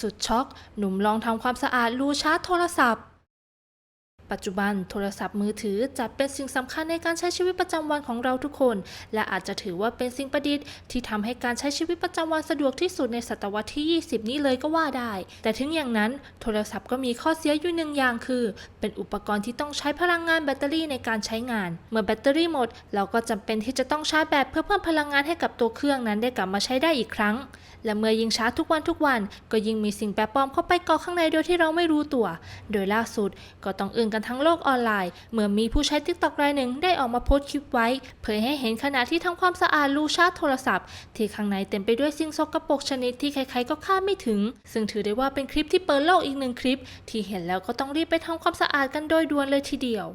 สุดช็อก หนุ่มลองทำความสะอาดรูชาร์จโทรศัพท์ ปัจจุบันโทรศัพท์มือถือจัดเป็นสิ่งสำคัญในการใช้ชีวิตประจำวันของเราทุกคน และอาจจะถือว่าเป็นสิ่งประดิษฐ์ที่ทำให้การใช้ชีวิตประจำวันสะดวกที่สุดในศตวรรษที่ 20 นี้เลยก็ว่าได้ แต่ถึงอย่างนั้นโทรศัพท์ก็มีข้อเสียอยู่หนึ่งอย่างคือ เป็นอุปกรณ์ที่ต้องใช้พลังงานแบตเตอรี่ในการใช้งาน เมื่อแบตเตอรี่หมด เราก็จำเป็นที่จะต้องชาร์จแบตเพื่อเพิ่มพลังงานให้กับตัวเครื่องนั้นได้กลับมาใช้ได้อีกครั้ง และเมื่อยิงชาร์จทุกวันทุกวัน ก็ยิ่งมีสิ่งแปลกปลอมเข้าไปเกาะข้างในโดยที่เราไม่รู้ตัว โดยล่าสุดก็ต้องอึ้งกันทั้งโลกออนไลน์ เมื่อมีผู้ใช้ t ิ k t o k รายหนึ่งได้ออกมาโพสต์คลิปไว้ เผยให้เห็นขณะที่ทำความสะอาดรูชาร์จโทรศัพท์ ที่ข้างในเต็มไปด้วยสิ่งสกปรกชนิดที่ใครๆก็คาดไม่ถึง ซึ่งถือได้ว่าเป็นคลิปที่เปิดโลกอีกหนึ่งคลิป ที่เห็นแล้วก็ต้องรีบไปทำความสะอาดกันโดยด่วนเลยทีเดียว